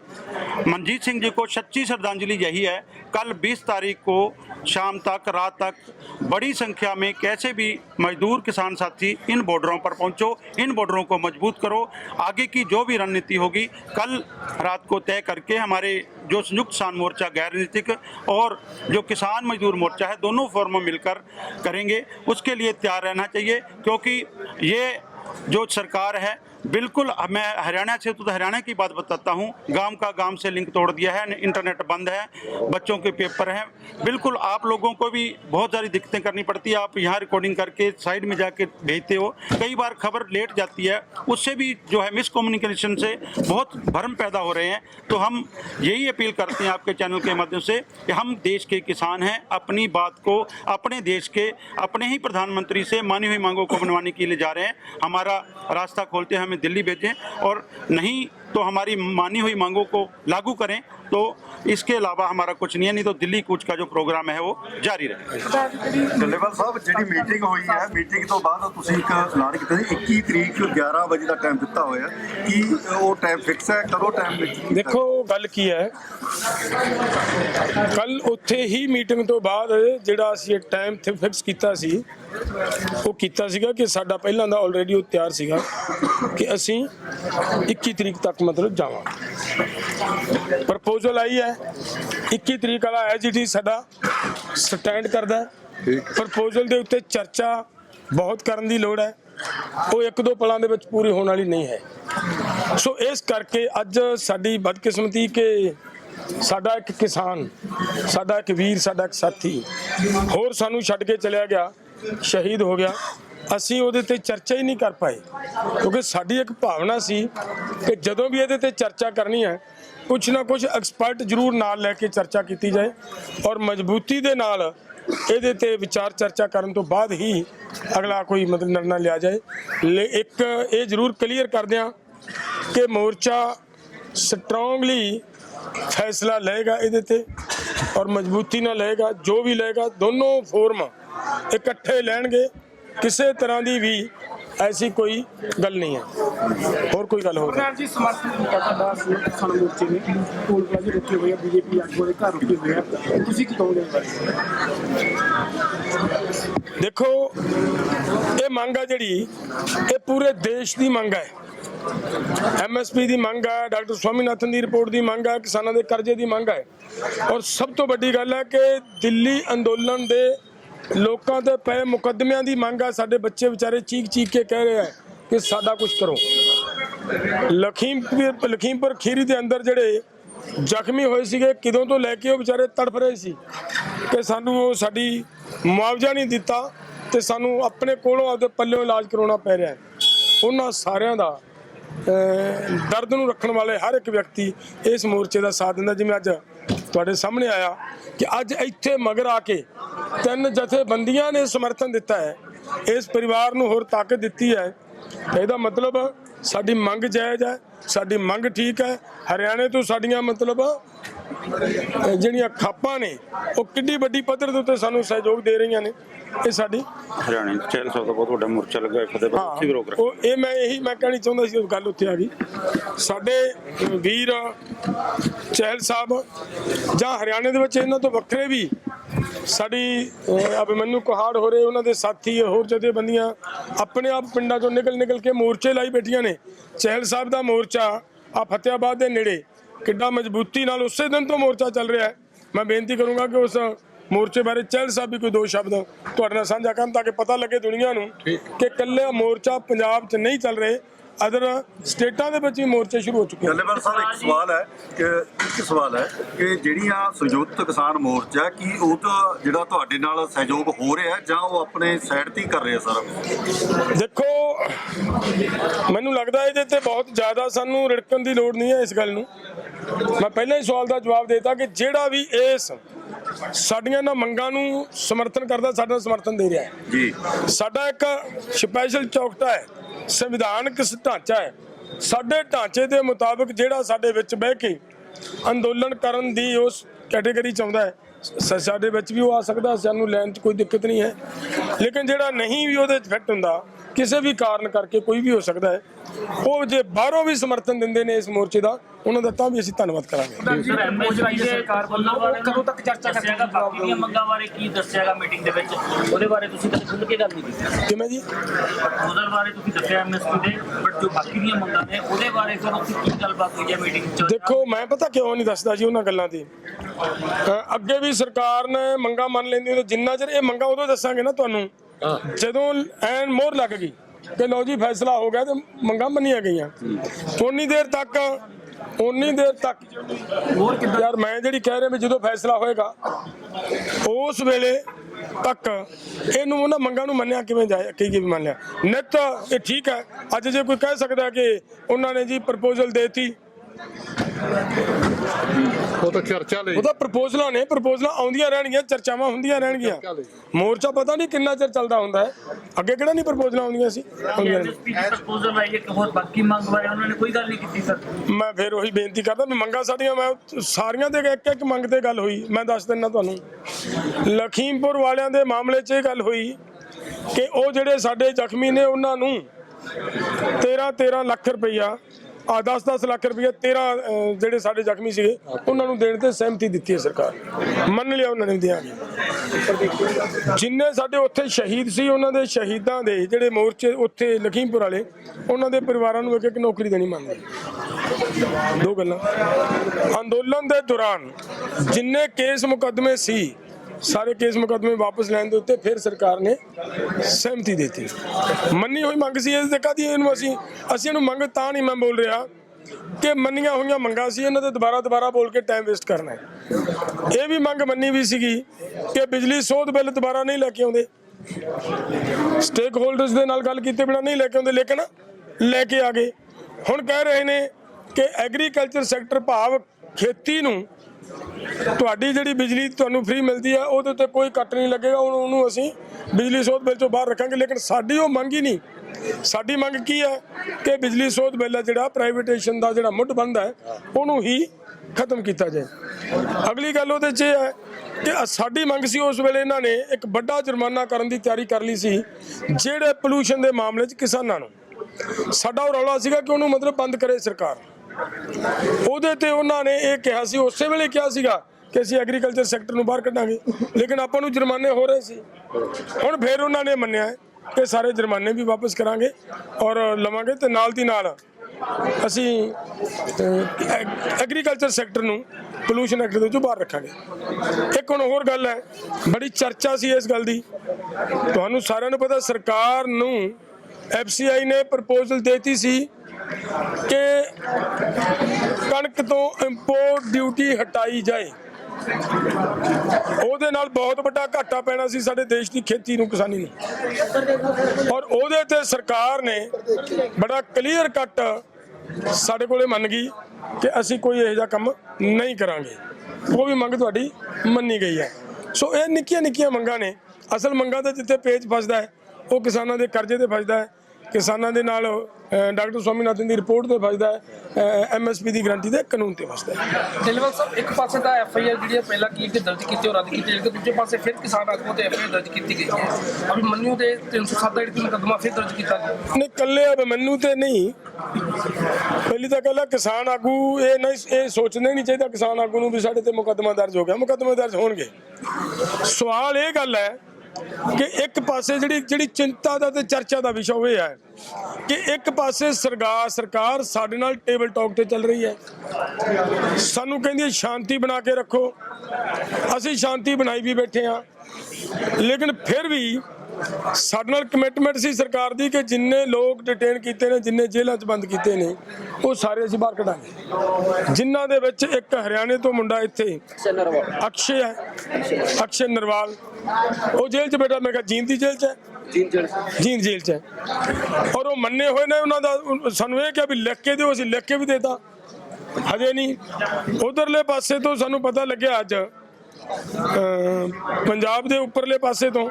मनजीत सिंह जी को सच्ची श्रद्धांजलि यही है, कल 20 तारीख को शाम तक, रात तक बड़ी संख्या में कैसे भी मजदूर किसान साथी इन बॉर्डरों पर पहुंचो, इन बॉर्डरों को मज़बूत करो, आगे की जो भी रणनीति होगी, कल रात को तय करके हमारे जो संयुक्त किसान मोर्चा गैर राजनीतिक और जो किसान मजदूर मोर्चा है दोनों फोरमों मिलकर करेंगे उसके लिए तैयार रहना चाहिए क्योंकि ये जो सरकार है बिल्कुल मैं हरियाणा से तो हरियाणा की बात बताता हूँ। गाँव का गाँव से लिंक तोड़ दिया है, इंटरनेट बंद है, बच्चों के पेपर हैं। बिल्कुल, आप लोगों को भी बहुत सारी दिक्कतें करनी पड़ती है। आप यहाँ रिकॉर्डिंग करके साइड में जाके भेजते हो। कई बार खबर लेट जाती है, उससे भी जो है मिसकम्युनिकेशन से बहुत भ्रम पैदा हो रहे हैं। तो हम यही अपील करते हैं आपके चैनल के माध्यम से कि हम देश के किसान हैं, अपनी बात को अपने देश के, अपने ही प्रधानमंत्री से मानी हुई मांगों को बनवाने के लिए जा रहे हैं। हमारा रास्ता खोलते हैं हमें दिल्ली भेजें और नहीं तो हमारी मानी हुई मांगों को लागू करें तो इसके अलावा हमारा कुछ नहीं है नहीं तो दिल्ली कूच का जो प्रोग्राम है वो जारी रहेगा ਡੱਲੇਵਾਲ ਸਾਹਿਬ ਜਿਹੜੀ ਮੀਟਿੰਗ ਹੋਈ ਹੈ ਮੀਟਿੰਗ ਤੋਂ ਬਾਅਦ ਤੁਸੀਂ ਇੱਕ ਐਲਾਨ ਕੀਤਾ ਸੀ 21 ਤਰੀਕ 11 ਵਜੇ ਦਾ ਟਾਈਮ ਦਿੱਤਾ ਹੋਇਆ ਕੀ ਉਹ ਟਾਈਮ ਫਿਕਸ ਹੈ ਕਦੋਂ ਟਾਈਮ ਵਿੱਚ ਦੇਖੋ ਗੱਲ ਕੀ ਹੈ ਕੱਲ ਉੱਥੇ ਹੀ ਮੀਟਿੰਗ ਤੋਂ ਬਾਅਦ ਜਿਹੜਾ ਅਸੀਂ ਇੱਕ ਟਾਈਮ ਤੇ ਫਿਕਸ ਕੀਤਾ ਸੀ ਉਹ ਕੀਤਾ ਸੀਗਾ ਕਿ ਸਾਡਾ ਪਹਿਲਾਂ ਦਾ ਆਲਰੇਡੀ ਉਹ ਤਿਆਰ ਸੀਗਾ ਕਿ ਅਸੀਂ 21 ਤਰੀਕ ਤੱਕ ਮਤਲਬ ਜਾਵਾਂਗੇ। ਪ੍ਰਪੋਜ਼ਲ ਆਈ ਹੈ 21 ਤਰੀਕ ਵਾਲਾ ਐਜ ਇਟ ਇਜ਼ ਸਾਡਾ ਸਟੈਂਡ ਕਰਦਾ ਪ੍ਰਪੋਜ਼ਲ ਦੇ ਉੱਤੇ ਚਰਚਾ ਬਹੁਤ ਕਰਨ ਦੀ ਲੋੜ ਹੈ। ਉਹ ਇੱਕ ਦੋ ਪਲਾਂ ਦੇ ਵਿੱਚ ਪੂਰੀ ਹੋਣ ਵਾਲੀ ਨਹੀਂ ਹੈ। ਸੋ ਇਸ ਕਰਕੇ ਅੱਜ ਸਾਡੀ ਬਦਕਿਸਮਤੀ ਕਿ ਸਾਡਾ ਇੱਕ ਕਿਸਾਨ ਸਾਡਾ ਇੱਕ ਵੀਰ ਸਾਡਾ ਇੱਕ ਸਾਥੀ ਹੋਰ ਸਾਨੂੰ ਛੱਡ ਕੇ ਚਲਿਆ ਗਿਆ। ਸ਼ਹੀਦ ਹੋ ਗਿਆ। ਅਸੀਂ ਉਹਦੇ ਤੇ ਚਰਚਾ ਹੀ ਨਹੀਂ ਕਰ ਪਾਏ। ਕਿਉਂਕਿ ਸਾਡੀ ਇੱਕ ਭਾਵਨਾ ਸੀ ਕਿ ਜਦੋਂ ਵੀ ਇਹਦੇ ਤੇ ਚਰਚਾ ਕਰਨੀ ਹੈ ਕੁਝ ਨਾ ਕੁਝ ਐਕਸਪਰਟ ਜ਼ਰੂਰ ਨਾਲ ਲੈ ਕੇ ਚਰਚਾ ਕੀਤੀ ਜਾਏ ਔਰ ਮਜ਼ਬੂਤੀ ਦੇ ਨਾਲ ਇਹਦੇ ਤੇ ਵਿਚਾਰ ਚਰਚਾ ਕਰਨ ਤੋਂ ਬਾਅਦ ਹੀ ਅਗਲਾ ਕੋਈ ਮਤਲਬ ਨਿਰਣਾ ਲਿਆ ਜਾਏ। ਲੇ ਇੱਕ ਇਹ ਜ਼ਰੂਰ ਕਲੀਅਰ ਕਰ ਦਿਆਂ ਕਿ ਮੋਰਚਾ ਸਟਰੋਂਗਲੀ ਫੈਸਲਾ ਲਏਗਾ ਇਹਦੇ ਤੇ ਔਰ ਮਜ਼ਬੂਤੀ ਨਾਲ ਲਏਗਾ, ਜੋ ਵੀ ਲਏਗਾ, ਦੋਨੋਂ ਫੋਰਮ ਇਕੱਠੇ ਲੈਣਗੇ ਕਿਸੇ ਤਰ੍ਹਾਂ ਦੀ ਵੀ ਐਸੀ ਕੋਈ ਗੱਲ ਨਹੀਂ ਹੈ। ਹੋਰ ਕੋਈ ਗੱਲ ਹੋਰ ਪ੍ਰਧਾਨ ਜੀ ਸਮਰਥਨ ਕੀਤਾ ਤੁਹਾਡਾ ਸੰਯੁਕਤ ਕਿਸਾਨ ਮੋਰਚੇ ਨੇ। ਟੋਲ ਪਲਾਜ਼ੇ ਰੁਕੇ ਹੋਏ ਆ ਬੀਜੇਪੀ ਆਗੂਆਂ ਦੇ ਘਰ ਰੁਕੇ ਹੋਏ ਆ ਤੁਸੀਂ ਕੀ ਕਹੋਗੇ ਇਸ ਬਾਰੇ ਦੇਖੋ ਇਹ ਮੰਗ ਆ ਜਿਹੜੀ ਇਹ ਪੂਰੇ ਦੇਸ਼ ਦੀ ਮੰਗ ਹੈ। ਐਮਐਸਪੀ ਦੀ ਮੰਗ ਹੈ ਡਾਕਟਰ ਸਵਾਮੀਨਾਥਨ ਦੀ ਰਿਪੋਰਟ ਦੀ ਮੰਗ ਹੈ ਕਿਸਾਨਾਂ ਦੇ ਕਰਜ਼ੇ ਦੀ ਮੰਗ ਹੈ ਔਰ ਸਭ ਤੋਂ ਵੱਡੀ ਗੱਲ ਹੈ ਕਿ ਦਿੱਲੀ ਅੰਦੋਲਨ ਦੇ ਲੋਕਾਂ ਤੇ ਪਏ ਮੁਕੱਦਮਿਆਂ ਦੀ ਮੰਗ ਆ, ਸਾਡੇ ਬੱਚੇ ਵਿਚਾਰੇ ਚੀਕ ਚੀਕ ਕੇ ਕਹਿ ਰਹੇ ਆ ਕਿ ਸਾਡਾ ਕੁਝ ਕਰੋ। ਲਖੀਮਪੁਰ ਲਖੀਮਪੁਰ ਖੀਰੀ ਦੇ ਅੰਦਰ ਜਿਹੜੇ ਜ਼ਖਮੀ ਹੋਏ ਸੀਗੇ, ਕਿਦੋਂ ਤੋਂ ਲੈ ਕੇ ਉਹ ਵਿਚਾਰੇ ਤੜਫ ਰਹੇ ਸੀ ਕਿ ਸਾਨੂੰ ਉਹ ਸਾਡੀ ਮੁਆਵਜ਼ਾ ਨਹੀਂ ਦਿੱਤਾ ਤੇ ਸਾਨੂੰ ਆਪਣੇ ਕੋਲੋਂ ਆਪਦੇ ਪੱਲਿਓਂ ਇਲਾਜ ਕਰਾਉਣਾ ਪੈ ਰਿਹਾ ਉਹਨਾਂ ਸਾਰਿਆਂ ਦਾ ਦਰਦ ਨੂੰ ਰੱਖਣ ਵਾਲੇ ਹਰ ਇੱਕ ਵਿਅਕਤੀ ਇਸ ਮੋਰਚੇ ਦਾ ਸਾਥ ਦਿੰਦਾ। ਜਿਵੇਂ ਅੱਜ ਤੁਹਾਡੇ ਸਾਹਮਣੇ ਆਇਆ ਕਿ ਅੱਜ ਇੱਥੇ ਮਗਰ ਆ ਕੇ ਤਿੰਨ ਜਥੇਬੰਦੀਆਂ ਨੇ ਸਮਰਥਨ ਦਿੱਤਾ ਹੈ। ਇਸ ਪਰਿਵਾਰ ਨੂੰ ਹੋਰ ਤਾਕਤ ਦਿੱਤੀ ਹੈ। ਇਹਦਾ ਮਤਲਬ ਸਾਡੀ ਮੰਗ ਜਾਇਜ਼ ਹੈ ਸਾਡੀ ਮੰਗ ਠੀਕ ਹੈ। ਹਰਿਆਣੇ ਤੋਂ ਸਾਡੀਆਂ ਮਤਲਬ ਜਿਹੜੀਆਂ ਖਾਪਾਂ ਨੇ ਉਹ ਕਿੰਨੀ ਵੱਡੀ ਪੱਧਰ ਦੇ ਉੱਤੇ ਸਾਨੂੰ ਸਹਿਯੋਗ ਦੇ ਰਹੀਆਂ ਨੇ। ਇਹ ਸਾਡੀ ਹਰਿਆਣੇ ਚ ਚਹਿਲ ਸਾਹਿਬ ਦਾ ਬਹੁਤ ਵੱਡਾ ਮੋਰਚਾ ਲੱਗਾ ਹੈ ਫਤਿਹਪੁਰ ਉੱਥੇ ਵੀ ਰੋਕ ਰੱਖਿਆ। ਉਹ ਇਹ ਮੈਂ ਇਹੀ ਮੈਂ ਕਹਿਣੀ ਚਾਹੁੰਦਾ ਸੀ ਉਹ ਗੱਲ ਉੱਥੇ ਆ ਗਈ। ਸਾਡੇ ਵੀਰ ਚਹਿਲ ਸਾਹਿਬ ਜਾਂ ਹਰਿਆਣੇ ਦੇ ਵਿੱਚ ਇਹਨਾਂ ਤੋਂ ਵੱਖਰੇ ਵੀ ਸਾਡੀ ਅਭਿਮਨੂ ਕੁਹਾੜ ਹੋ ਰਹੇ ਉਹਨਾਂ ਦੇ ਸਾਥੀ ਹੋਰ ਜਥੇਬੰਦੀਆਂ ਆਪਣੇ ਆਪ ਪਿੰਡਾਂ ਚੋਂ ਨਿਕਲ ਨਿਕਲ ਕੇ ਮੋਰਚੇ ਲਾਈ ਬੈਠੀਆਂ ਨੇ। ਚਹਿਲ ਸਾਹਿਬ ਦਾ ਮੋਰਚਾ ਆ ਫਤਿਆਬਾਦ ਦੇ ਨੇੜੇ ਕਿੱਡਾ ਮਜ਼ਬੂਤੀ ਨਾਲ ਉਸੇ ਦਿਨ ਤੋਂ ਮੋਰਚਾ ਚੱਲ ਰਿਹਾ ਹੈ। ਮੈਂ ਬੇਨਤੀ ਕਰੂੰਗਾ ਕਿ ਉਸ ਮੋਰਚੇ ਬਾਰੇ ਚਹਿਲ ਸਾਹਿਬ ਵੀ ਕੋਈ ਦੋ ਸ਼ਬਦ ਤੁਹਾਡੇ ਨਾਲ ਸਾਂਝਾ ਕਰਨ ਤਾਂ ਕਿ ਪਤਾ ਲੱਗੇ ਦੁਨੀਆ ਨੂੰ ਕਿ ਇਕੱਲੇ ਮੋਰਚਾ ਪੰਜਾਬ 'ਚ ਨਹੀਂ ਚੱਲ ਰਹੇ ਅਦਰ ਸਟੇਟਾਂ ਦੇ ਵਿੱਚ ਵੀ ਮੋਰਚੇ ਸ਼ੁਰੂ ਹੋ ਚੁੱਕੇ ਹਨ ਸਾਹਿਬ ਇੱਕ ਸਵਾਲ ਹੈ ਕਿ ਇੱਕ ਸਵਾਲ ਹੈ ਕਿ ਜਿਹੜੀਆਂ ਸੰਯੁਕਤ ਕਿਸਾਨ ਮੋਰਚਾ ਕੀ ਉਹ ਤਾਂ ਜਿਹੜਾ ਤੁਹਾਡੇ ਨਾਲ ਸਹਿਯੋਗ ਹੋ ਰਿਹਾ ਜਾਂ ਉਹ ਆਪਣੇ ਸਾਈਡ ਤੇ ਹੀ ਕਰ ਰਹੇ ਸਾਰਾ? ਦੇਖੋ ਮੈਨੂੰ ਲੱਗਦਾ ਇਹਦੇ ਤੇ ਬਹੁਤ ਜ਼ਿਆਦਾ ਸਾਨੂੰ ਰਿੜਕਣ ਦੀ ਲੋੜ ਨਹੀਂ ਹੈ ਇਸ ਗੱਲ ਨੂੰ। ਮੈਂ ਪਹਿਲਾਂ ਹੀ ਸਵਾਲ ਦਾ ਜਵਾਬ ਦੇਤਾ ਕਿ ਜਿਹੜਾ ਵੀ ਇਸ ਸਾਡੀਆਂ ਇਹਨਾਂ ਮੰਗਾਂ ਨੂੰ ਸਮਰਥਨ ਕਰਦਾ ਸਾਡਾ ਸਮਰਥਨ ਦੇ ਰਿਹਾ ਹੈ। ਜੀ। ਸਾਡਾ ਇੱਕ ਸਪੈਸ਼ਲ ਚੌਕਟਾ ਹੈ ਸੰਵਿਧਾਨਕ ਢਾਂਚਾ ਹੈ। ਸਾਡੇ ਢਾਂਚੇ ਦੇ ਮੁਤਾਬਕ ਜਿਹੜਾ ਸਾਡੇ ਵਿੱਚ ਬਹਿ ਕੇ ਅੰਦੋਲਨ ਕਰਨ ਦੀ ਉਸ ਕੈਟਾਗਰੀ ਚ ਆਉਂਦਾ ਹੈ ਸਾਡੇ ਵਿੱਚ ਵੀ ਉਹ ਆ ਸਕਦਾ, ਸਾਨੂੰ ਲੈਣ 'ਚ ਕੋਈ ਦਿੱਕਤ ਨਹੀਂ ਹੈ। ਲੇਕਿਨ ਜਿਹੜਾ ਨਹੀਂ ਵੀ ਉਹਦੇ 'ਚ ਫਿੱਟ ਹੁੰਦਾ ਕਿਸੇ ਵੀ ਕਾਰਨ ਕਰਕੇ ਕੋਈ ਵੀ ਹੋ ਸਕਦਾ ਹੈ ਉਹ ਜੇ ਬਾਹਰੋਂ ਵੀ ਸਮਰਥਨ ਦਿੰਦੇ ਨੇ ਇਸ ਮੋਰਚੇ ਦਾ ਉਹਨਾਂ ਦਾ ਤਾਂ ਵੀ ਅਸੀਂ ਧੰਨਵਾਦ ਕਰਾਂਗੇ। ਸਰ ਐਮਓਜੀ ਦੀ ਸਰਕਾਰ ਵੱਲੋਂ ਉਹ ਕਦੋਂ ਤੱਕ ਚਰਚਾ ਕਰੇਗੀ ਬਾਕੀ ਦੀਆਂ ਮੰਗਾਂ ਬਾਰੇ ਕੀ ਦੱਸਿਆਗਾ ਮੀਟਿੰਗ ਦੇ ਵਿੱਚ? ਉਹਦੇ ਬਾਰੇ ਤੁਸੀਂ ਕਦੇ ਖੁੱਲ੍ਹ ਕੇ ਗੱਲ ਨਹੀਂ ਕੀਤੀ। ਕਿਵੇਂ ਜੀ? ਉਹਦੇ ਬਾਰੇ ਤੁਸੀਂ ਦੱਸਿਆ ਐਮਐਸਪੀ ਦੇ ਬਟ ਜੋ ਬਾਕੀ ਦੀਆਂ ਮੰਗਾਂ ਨੇ ਉਹਦੇ ਬਾਰੇ ਫਿਰ ਉੱਥੇ ਕੀ ਗੱਲਬਾਤ ਹੋਈ ਹੈ ਮੀਟਿੰਗ 'ਚ? ਦੇਖੋ ਮੈਂ ਪਤਾ ਕਿਉਂ ਨਹੀਂ ਦੱਸਦਾ ਜੀ ਉਹਨਾਂ ਗੱਲਾਂ ਦੀ। ਅੱਗੇ ਵੀ ਸਰਕਾਰ ਨੇ ਮੰਗਾ ਮੰਨ ਲੈਂਦੀ ਤੇ ਜਿੰਨਾ ਚਿਰ ਇਹ ਮੰਗਾ ਉਦੋਂ ਦੱਸਾਂਗੇ ਨਾ ਤੁਹਾਨੂੰ। ਜਦੋਂ ਐਨ ਮੋਹਰ ਲੱਗ ਗਈ ਕਿ ਲਓ ਜੀ ਫੈਸਲਾ ਹੋ ਗਿਆ ਤੇ ਮੰਗਾ ਮੰਨੀਆਂ ਗਈਆਂ। ਉਨੀ ਦੇਰ ਤੱਕ ਉਨੀ ਦੇਰ ਤੱਕ। ਯਾਰ ਮੈਂ ਜਿਹੜੀ ਕਹਿ ਰਿਹਾ ਵੀ ਜਦੋਂ ਫੈਸਲਾ ਹੋਏਗਾ, ਉਸ ਵੇਲੇ ਤੱਕ ਇਹਨੂੰ ਉਹਨਾਂ ਮੰਗਾਂ ਨੂੰ ਮੰਨਿਆ ਕਿਵੇਂ ਜਾਏ, ਕੀ ਕੀ ਮੰਨਿਆ? ਨਿਤ ਇਹ ਠੀਕ ਹੈ। ਅੱਜ ਜੇ ਕੋਈ ਕਹਿ ਸਕਦਾ ਕਿ ਉਹਨਾਂ ਨੇ ਜੀ ਪ੍ਰਪੋਜ਼ਲ ਦੇਤੀ ਉਹ ਤਾਂ ਚਰਚਾ ਲਈ। ਉਹਦਾ ਪ੍ਰਪੋਜ਼ਲਾਂ ਨੇ ਪ੍ਰਪੋਜ਼ਲਾਂ ਆਉਂਦੀਆਂ ਰਹਿਣਗੀਆਂ ਚਰਚਾਵਾਂ ਹੁੰਦੀਆਂ ਰਹਿਣਗੀਆਂ। ਮੋਰਚਾ ਪਤਾ ਨਹੀਂ ਕਿੰਨਾ ਚਿਰ ਚੱਲਦਾ ਹੁੰਦਾ ਹੈ। ਅੱਗੇ ਕਿਹੜਾ ਨਹੀਂ ਪ੍ਰਪੋਜ਼ਲਾਂ ਆਉਂਦੀਆਂ ਸੀ? ਪ੍ਰਪੋਜ਼ਲ ਆਈ ਹੈ ਕਿ ਹੋਰ ਬਾਕੀ ਮੰਗ ਬਾਰੇ ਉਹਨਾਂ ਨੇ ਕੋਈ ਗੱਲ ਨਹੀਂ ਕੀਤੀ ਸਰ। ਮੈਂ ਫਿਰ ਉਹੀ ਬੇਨਤੀ ਕਰਦਾ ਵੀ ਮੰਗਾਂ ਸਾਡੀਆਂ ਮੈਂ ਸਾਰੀਆਂ ਦੇ ਇੱਕ ਇੱਕ ਮੰਗ ਤੇ ਗੱਲ ਹੋਈ। ਮੈਂ ਦੱਸ ਦਿੰਦਾ ਤੁਹਾਨੂੰ। ਲਖੀਮਪੁਰ ਵਾਲਿਆਂ ਦੇ ਮਾਮਲੇ 'ਚ ਇਹ ਗੱਲ ਹੋਈ ਕਿ ਉਹ ਜਿਹੜੇ ਸਾਡੇ ਜ਼ਖਮੀ ਨੇ ਉਹਨਾਂ ਨੂੰ 13 13 ਲੱਖ ਰੁਪਈਆ ਆ 10 10 ਲੱਖ ਰੁਪਈਆ 13 ਜਿਹੜੇ ਸਾਡੇ ਜ਼ਖਮੀ ਸੀਗੇ, ਉਹਨਾਂ ਨੂੰ ਦੇਣ ਤੇ ਸਹਿਮਤੀ ਦਿੱਤੀ ਹੈ ਸਰਕਾਰ। ਮੰਨ ਲਿਆ ਉਹਨਾਂ ਨੇ ਦਿਆਂਗੇ ਜਿੰਨੇ ਸਾਡੇ ਉੱਥੇ ਸ਼ਹੀਦ ਸੀ, ਉਹਨਾਂ ਦੇ ਸ਼ਹੀਦਾਂ ਦੇ ਜਿਹੜੇ ਮੋਰਚੇ ਉੱਥੇ ਲਖੀਮਪੁਰ ਵਾਲੇ, ਉਹਨਾਂ ਦੇ ਪਰਿਵਾਰਾਂ ਨੂੰ ਇੱਕ ਇੱਕ ਨੌਕਰੀ ਦੇਣੀ ਮੰਗਦੇ ਦੋ ਗੱਲਾਂ। ਅੰਦੋਲਨ ਦੇ ਦੌਰਾਨ ਜਿੰਨੇ ਕੇਸ ਮੁਕੱਦਮੇ ਸੀ ਸਾਰੇ ਕੇਸ ਮੁਕੱਦਮੇ ਵਾਪਸ ਲੈਣ ਦੇ ਉੱਤੇ ਫਿਰ ਸਰਕਾਰ ਨੇ ਸਹਿਮਤੀ ਦਿੱਤੀ। ਮੰਨੀ ਹੋਈ ਮੰਗ ਸੀ ਇਸ ਦੇ ਕਾਦੀ ਇਹਨੂੰ ਅਸੀਂ ਅਸੀਂ ਇਹਨੂੰ ਮੰਗ ਤਾਂ ਨਹੀਂ ਮੈਂ ਬੋਲ ਰਿਹਾ ਕਿ ਮੰਨੀਆਂ ਹੋਈਆਂ ਮੰਗਾਂ ਸੀ, ਇਹਨਾਂ ਤੇ ਦੁਬਾਰਾ ਦੁਬਾਰਾ ਬੋਲ ਕੇ ਟਾਈਮ ਵੇਸਟ ਕਰਨਾ ਹੈ। ਇਹ ਵੀ ਮੰਗ ਮੰਨੀ ਵੀ ਸੀਗੀ ਕਿ ਬਿਜਲੀ ਸੋਧ ਬਿੱਲ ਦੁਬਾਰਾ ਨਹੀਂ ਲੈ ਕੇ ਆਉਂਦੇ। ਸਟੇਕ ਹੋਲਡਰਸ ਦੇ ਨਾਲ ਗੱਲ ਕੀਤੇ ਬਿਨਾ ਨਹੀਂ ਲੈ ਕੇ ਆਉਂਦੇ, ਲੇਕਿਨ ਲੈ ਕੇ ਆ ਗਏ। ਹੁਣ ਕਹਿ ਰਹੇ ਨੇ ਕਿ ਐਗਰੀਕਲਚਰ ਸੈਕਟਰ ਭਾਵ ਖੇਤੀ ਨੂੰ ਤੁਹਾਡੀ ਜਿਹੜੀ ਬਿਜਲੀ ਤੁਹਾਨੂੰ ਫ੍ਰੀ ਮਿਲਦੀ ਹੈ ਉਹਦੇ ਉੱਤੇ ਕੋਈ ਕੱਟ ਨਹੀਂ ਲੱਗੇਗਾ, ਉਹਨੂੰ ਉਹਨੂੰ ਅਸੀਂ ਬਿਜਲੀ ਸੋਧ ਬਿੱਲ ਤੋਂ ਬਾਹਰ ਰੱਖਾਂਗੇ। ਲੇਕਿਨ ਸਾਡੀ ਉਹ ਮੰਗ ਹੀ ਨਹੀਂ। ਸਾਡੀ ਮੰਗ ਕੀ ਹੈ ਕਿ ਬਿਜਲੀ ਸੋਧ ਬਿੱਲ ਹੈ ਜਿਹੜਾ ਪ੍ਰਾਈਵੇਟੇਸ਼ਨ ਦਾ ਜਿਹੜਾ ਮੁੱਢ ਬੰਦ ਹੈ ਉਹਨੂੰ ਹੀ ਖਤਮ ਕੀਤਾ ਜਾਏ। ਅਗਲੀ ਗੱਲ ਉਹਦੇ 'ਚ ਇਹ ਹੈ ਕਿ ਸਾਡੀ ਮੰਗ ਸੀ ਉਸ ਵੇਲੇ ਇਹਨਾਂ ਨੇ ਇੱਕ ਵੱਡਾ ਜੁਰਮਾਨਾ ਕਰਨ ਦੀ ਤਿਆਰੀ ਕਰ ਲਈ ਸੀ, ਜਿਹੜੇ ਪੋਲੂਸ਼ਨ ਦੇ ਮਾਮਲੇ 'ਚ ਕਿਸਾਨਾਂ ਨੂੰ। ਸਾਡਾ ਉਹ ਰੌਲਾ ਸੀਗਾ ਕਿ ਉਹਨੂੰ ਮਤਲਬ ਬੰਦ ਕਰੇ ਸਰਕਾਰ। ਉਹਦੇ ਤੇ ਉਹਨਾਂ ਨੇ ਇਹ ਕਿਹਾ ਸੀ, ਉਸੇ ਵੇਲੇ ਕਿਹਾ ਸੀਗਾ ਕਿ ਅਸੀਂ ਐਗਰੀਕਲਚਰ ਸੈਕਟਰ ਨੂੰ ਬਾਹਰ ਕੱਢਾਂਗੇ। ਲੇਕਿਨ ਆਪਾਂ ਨੂੰ ਜੁਰਮਾਨੇ ਹੋ ਰਹੇ ਸੀ। ਹੁਣ ਫਿਰ ਉਹਨਾਂ ਨੇ ਮੰਨਿਆ ਕਿ ਸਾਰੇ ਜੁਰਮਾਨੇ ਵੀ ਵਾਪਸ ਕਰਾਂਗੇ ਔਰ ਲਵਾਂਗੇ ਤੇ ਨਾਲ ਦੀ ਨਾਲ ਅਸੀਂ ਐਗਰੀਕਲਚਰ ਸੈਕਟਰ ਨੂੰ ਪੋਲੂਸ਼ਨ ਐਕਟ ਦੇ ਵਿੱਚੋਂ ਬਾਹਰ ਰੱਖਾਂਗੇ। ਇੱਕ ਹੁਣ ਹੋਰ ਗੱਲ ਹੈ, ਬੜੀ ਚਰਚਾ ਸੀ ਇਸ ਗੱਲ ਦੀ। ਤੁਹਾਨੂੰ ਸਾਰਿਆਂ ਨੂੰ ਪਤਾ ਸਰਕਾਰ ਨੂੰ ਐਫਸੀਆਈ ਨੇ ਪ੍ਰਪੋਜ਼ਲ ਦੇਤੀ ਸੀ ਕਿ ਕਣਕ ਤੋਂ ਇੰਪੋਰਟ ਡਿਊਟੀ ਹਟਾਈ ਜਾਏ। ਉਹਦੇ ਨਾਲ ਬਹੁਤ ਵੱਡਾ ਘਾਟਾ ਪੈਣਾ ਸੀ, ਸਾਡੇ ਦੇਸ਼ ਦੀ ਖੇਤੀ ਨੂੰ, ਕਿਸਾਨੀ ਨੂੰ। ਔਰ ਉਹਦੇ ਤੇ ਸਰਕਾਰ ਨੇ ਬੜਾ ਕਲੀਅਰ ਕੱਟ ਸਾਡੇ ਕੋਲੇ ਮੰਨ ਗਈ ਕਿ ਅਸੀਂ ਕੋਈ ਇਹੋ ਜਿਹਾ ਕੰਮ ਨਹੀਂ ਕਰਾਂਗੇ। ਉਹ ਵੀ ਮੰਗ ਤੁਹਾਡੀ ਮੰਨੀ ਗਈ ਹੈ। ਸੋ ਇਹ ਨਿੱਕੀਆਂ ਨਿੱਕੀਆਂ ਮੰਗਾਂ ਨੇ। ਅਸਲ ਮੰਗਾਂ ਤੇ ਜਿੱਥੇ ਪੇਚ ਫਸਦਾ ਹੈ, ਉਹ ਕਿਸਾਨਾਂ ਦੇ ਕਰਜ਼ੇ ਤੇ ਫਸਦਾ ਹੈ। ਕਿਸਾਨਾਂ ਦੇ ਨਾਲ ਡਾਕਟਰ ਸਵਾਮੀਨਾਥਨ ਦੀ ਰਿਪੋਰਟ ਤੇ ਵਜਦਾ ਹੈ ਐਮਐਸਪੀ ਦੀ ਗਾਰੰਟੀ ਦੇ ਕਾਨੂੰਨ ਤੇ ਵਸਦਾ ਹੈ। ਦਿਲਵਲ ਸਾਹਿਬ ਇੱਕ ਪਾਸੇ ਤਾਂ ਐਫ ਆਈ ਆਰ ਜਿਹੜੀ ਹੈ ਪਹਿਲਾਂ ਕੀ ਕਿ ਦਰਜ ਕੀਤੀ ਉਹ ਰੱਦ ਕੀਤੀ ਜਾਏਗੀ ਦੂਜੇ ਪਾਸੇ ਫਿਰ ਕਿਸਾਨ ਆਗੂ ਤੇ ਐਫ ਆਈ ਆਰ ਦਰਜ ਕੀਤੀ ਗਈ ਹੈ। ਅਭੀ ਮੰਨਿਓ ਦੇ 307 ਦਾ ਜਿਹੜਾ ਮੁਕੱਦਮਾ ਫਿਰ ਦਰਜ ਕੀਤਾ ਗਿਆ। ਨਹੀਂ ਕੱਲੇ ਅਭਿਮਨੂ ਤੇ ਨਹੀਂ। ਪਹਿਲੀ ਤਾਂ ਹੈ ਕਿਸਾਨ ਆਗੂ ਇਹ ਨਹੀਂ ਇਹ ਸੋਚਣਾ ਹੀ ਨਹੀਂ ਚਾਹੀਦਾ ਕਿਸਾਨ ਆਗੂ ਨੂੰ ਵੀ ਸਾਡੇ ਤੇ ਮੁਕੱਦਮਾ ਦਰਜ ਹੋ ਗਿਆ। ਮੁਕੱਦਮੇ ਦਰਜ ਹੋਣਗੇ। ਸਵਾਲ ਇਹ ਗੱਲ ਹੈ ਕਿ ਇੱਕ ਪਾਸੇ ਜਿਹੜੀ ਜਿਹੜੀ ਚਿੰਤਾ ਦਾ ਤੇ ਚਰਚਾ ਦਾ ਵਿਸ਼ਾ ਉਹ ਇਹ ਹੈ ਕਿ ਇੱਕ ਪਾਸੇ ਸਰਕਾਰ ਸਰਕਾਰ ਸਾਡੇ ਨਾਲ ਟੇਬਲ ਟਾਕ ਤੇ ਚੱਲ ਰਹੀ ਹੈ। ਸਾਨੂੰ ਕਹਿੰਦੀ ਹੈ, ਸ਼ਾਂਤੀ ਬਣਾ ਕੇ ਰੱਖੋ। ਅਸੀਂ ਸ਼ਾਂਤੀ ਬਣਾਈ ਵੀ ਬੈਠੇ ਹਾਂ। ਲੇਕਿਨ ਫਿਰ ਵੀ ਸਾਡੇ ਨਾਲ ਕਮਿਟਮੈਂਟ ਸੀ ਸਰਕਾਰ ਦੀ ਕਿ ਜਿੰਨੇ ਲੋਕ ਡਿਟੇਨ ਕੀਤੇ ਨੇ ਜਿੰਨੇ ਜੇਲ੍ਹਾਂ 'ਚ ਬੰਦ ਕੀਤੇ ਨੇ ਉਹ ਸਾਰੇ ਅਸੀਂ ਬਾਹਰ ਕਢਾਂਗੇ। ਜਿਨ੍ਹਾਂ ਦੇ ਵਿੱਚ ਇੱਕ ਹਰਿਆਣੇ ਤੋਂ ਮੁੰਡਾ ਇੱਥੇ ਅਕਸ਼ੇ ਹੈ ਅਕਸ਼ੇ ਨਰਵਾਲ। ਉਹ ਜੇਲ੍ਹ 'ਚ ਬੇਟਾ ਮੈਂ ਕਿਹਾ ਜੀਂਦ ਦੀ ਜੇਲ੍ਹ 'ਚ ਹੈ? ਜੀਂਦ ਜੇਲ੍ਹ 'ਚ। ਹੈ। ਔਰ ਉਹ ਮੰਨੇ ਹੋਏ ਨੇ ਉਹਨਾਂ ਦਾ ਸਾਨੂੰ ਇਹ ਕਿਹਾ ਵੀ ਲਿਖ ਕੇ ਦਿਓ ਅਸੀਂ ਲਿਖ ਕੇ ਵੀ ਦੇਤਾ ਹਜੇ ਨਹੀਂ। ਉਧਰਲੇ ਪਾਸੇ ਤੋਂ ਸਾਨੂੰ ਪਤਾ ਲੱਗਿਆ ਅੱਜ ਪੰਜਾਬ ਦੇ ਉੱਪਰਲੇ ਪਾਸੇ ਤੋਂ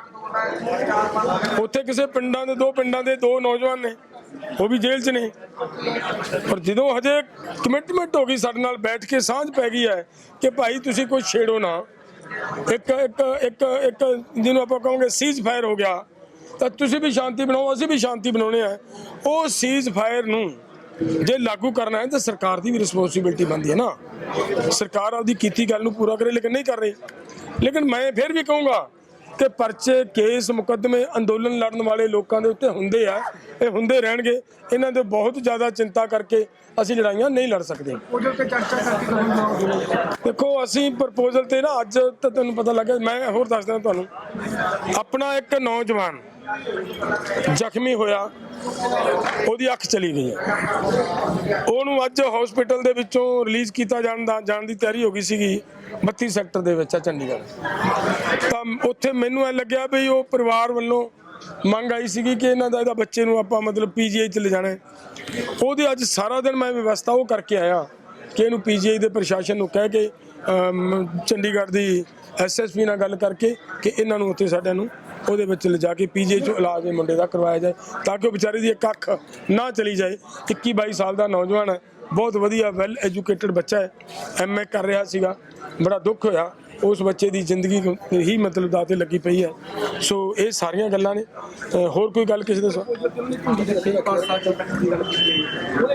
ਉੱਥੇ ਕਿਸੇ ਪਿੰਡਾਂ ਦੇ ਦੋ ਪਿੰਡਾਂ ਦੇ ਦੋ ਨੌਜਵਾਨ ਨੇ, ਉਹ ਵੀ ਜੇਲ੍ਹ 'ਚ ਨੇ। ਪਰ ਜਦੋਂ ਹਜੇ ਕਮਿਟਮੈਂਟ ਹੋ ਗਈ ਸਾਡੇ ਨਾਲ, ਬੈਠ ਕੇ ਸਾਂਝ ਪੈ ਗਈ ਹੈ ਕਿ ਭਾਈ ਤੁਸੀਂ ਕੋਈ ਛੇੜੋ ਨਾ। ਇੱਕ ਇੱਕ ਇੱਕ ਇੱਕ ਜਿਹਨੂੰ ਆਪਾਂ ਕਹਾਂਗੇ ਸੀਜ਼ ਫਾਇਰ ਹੋ ਗਿਆ, ਤਾਂ ਤੁਸੀਂ ਵੀ ਸ਼ਾਂਤੀ ਬਣਾਓ, ਅਸੀਂ ਵੀ ਸ਼ਾਂਤੀ ਬਣਾਉਣੇ ਆ। ਉਹ ਸੀਜ਼ ਫਾਇਰ ਨੂੰ ਜੇ ਲਾਗੂ ਕਰਨਾ ਹੈ ਤਾਂ ਸਰਕਾਰ ਦੀ ਵੀ ਰਿਸਪੌਂਸਿਬਿਲਟੀ ਬਣਦੀ ਹੈ ਨਾ। ਸਰਕਾਰ ਆਪਦੀ ਕੀਤੀ ਗੱਲ ਨੂੰ ਪੂਰਾ ਕਰੇ ਲੇਕਿਨ ਨਹੀਂ ਕਰ ਰਹੀ। ਲੇਕਿਨ ਮੈਂ ਫਿਰ ਵੀ ਕਹੂੰਗਾ ਕਿ ਪਰਚੇ ਕੇਸ ਮੁਕੱਦਮੇ ਅੰਦੋਲਨ ਲੜਨ ਵਾਲੇ ਲੋਕਾਂ ਦੇ ਉੱਤੇ ਹੁੰਦੇ ਆ ਇਹ ਹੁੰਦੇ ਰਹਿਣਗੇ। ਇਹਨਾਂ ਦੇ ਬਹੁਤ ਜ਼ਿਆਦਾ ਚਿੰਤਾ ਕਰਕੇ ਅਸੀਂ ਲੜਾਈਆਂ ਨਹੀਂ ਲੜ ਸਕਦੇ। ਚਰਚਾ ਕਰਕੇ ਦੇਖੋ ਅਸੀਂ ਪ੍ਰਪੋਜ਼ਲ ਤੇ ਨਾ ਅੱਜ ਤਾਂ ਤੁਹਾਨੂੰ ਪਤਾ ਲੱਗਾ ਮੈਂ ਹੋਰ ਦੱਸਦਾ ਤੁਹਾਨੂੰ। ਆਪਣਾ ਇੱਕ ਨੌਜਵਾਨ ਜ਼ਖਮੀ ਹੋਇਆ। ਉਹਦੀ ਅੱਖ ਚਲੀ ਗਈ। ਉਹਨੂੰ ਅੱਜ ਹਸਪੀਟਲ ਦੇ ਵਿੱਚੋਂ ਰਿਲੀਜ਼ ਕੀਤਾ ਜਾਣ ਦਾ ਜਾਣ ਦੀ ਤਿਆਰੀ ਹੋ ਗਈ ਸੀਗੀ 32 ਸੈਕਟਰ ਦੇ ਵਿੱਚ ਆ ਚੰਡੀਗੜ੍ਹ। ਤਾਂ ਉੱਥੇ ਮੈਨੂੰ ਐ ਲੱਗਿਆ ਵੀ ਉਹ ਪਰਿਵਾਰ ਵੱਲੋਂ ਮੰਗ ਆਈ ਸੀਗੀ ਕਿ ਇਹਨਾਂ ਦਾ ਇਹਦਾ ਬੱਚੇ ਨੂੰ ਆਪਾਂ ਮਤਲਬ ਪੀਜੀਆਈ ਚ ਲੈ ਜਾਣਾ ਹੈ। ਉਹਦੇ ਅੱਜ ਸਾਰਾ ਦਿਨ ਮੈਂ ਵਿਵਸਥਾ ਉਹ ਕਰਕੇ ਆਇਆ ਕਿ ਇਹਨੂੰ ਪੀਜੀਆਈ ਦੇ ਪ੍ਰਸ਼ਾਸਨ ਨੂੰ ਕਹਿ ਕੇ ਚੰਡੀਗੜ੍ਹ ਦੀ ਐਸਐਸਪੀ ਨਾਲ ਗੱਲ ਕਰਕੇ ਕਿ ਇਹਨਾਂ ਨੂੰ ਉੱਥੇ ਸਾਡਿਆਂ ਨੂੰ ਉਹਦੇ ਵਿੱਚ ਲਿਜਾ ਕੇ ਪੀਜੀਆਈ ਚ ਇਲਾਜ ਇਹ ਮੁੰਡੇ ਦਾ ਕਰਵਾਇਆ ਜਾਏ ਤਾਂ ਕਿ ਉਹ ਵਿਚਾਰੇ ਦੀ ਇੱਕ ਅੱਖ ਨਾ ਚਲੀ ਜਾਏ। 21 22 ਸਾਲ ਦਾ ਨੌਜਵਾਨ ਹੈ ਬਹੁਤ ਵਧੀਆ ਵੈਲ ਐਜੂਕੇਟਡ ਬੱਚਾ ਹੈ ਐਮਏ ਕਰ ਰਿਹਾ ਸੀਗਾ ਬੜਾ ਦੁੱਖ ਹੋਇਆ। ਉਸ ਬੱਚੇ ਦੀ ਜ਼ਿੰਦਗੀ ਹੀ ਮਤਲਬ ਦਾਤੇ ਲੱਗੀ ਪਈ ਹੈ। ਸੋ ਇਹ ਸਾਰੀਆਂ ਗੱਲਾਂ ਨੇ। ਹੋਰ ਕੋਈ ਗੱਲ ਕਿਸੇ ਦੇ ਉਹਦੇ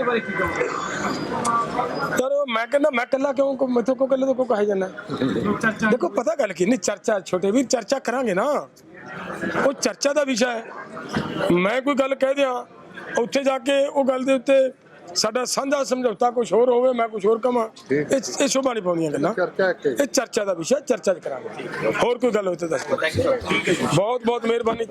ਬਾਰੇ ਕੀ ਮੈਂ ਕਹਿੰਦਾ ਮੈਂ ਕੱਲਾ ਕਿਉਂ ਕੋ ਮੈਥੋਂ ਕੋ ਕੱਲੇ ਤੋਂ ਕੋ ਕਹੇ ਜਾਂਦਾ? ਦੇਖੋ ਪਤਾ ਗੱਲ ਕੀ ਨਹੀਂ ਚਰਚਾ ਛੋਟੇ ਵੀਰ ਚਰਚਾ ਕਰਾਂਗੇ ਨਾ। ਉਹ ਚਰਚਾ ਦਾ ਵਿਸ਼ਾ ਹੈ। ਮੈਂ ਕੋਈ ਗੱਲ ਕਹਿ ਦਿਆਂ ਉੱਥੇ ਜਾ ਕੇ ਉਹ ਗੱਲ ਦੇ ਉੱਤੇ ਸਾਡਾ ਸਾਂਝਾ ਸਮਝੌਤਾ ਕੁਝ ਹੋਰ ਹੋਵੇ ਮੈਂ ਕੁਝ ਹੋਰ ਕਵਾਂ ਇਹ ਇਹ ਸ਼ੋਭਾ ਨਹੀਂ ਪਾਉਂਦੀਆਂ ਗੱਲਾਂ। ਚਰਚਾ ਇੱਕ ਇਹ ਚਰਚਾ ਦਾ ਵਿਸ਼ਾ ਚਰਚਾ 'ਚ ਕਰਾਂਗੇ। ਹੋਰ ਕੋਈ ਗੱਲ ਹੋਵੇ ਤਾਂ ਦੱਸ ਬਹੁਤ ਬਹੁਤ ਮਿਹਰਬਾਨੀ।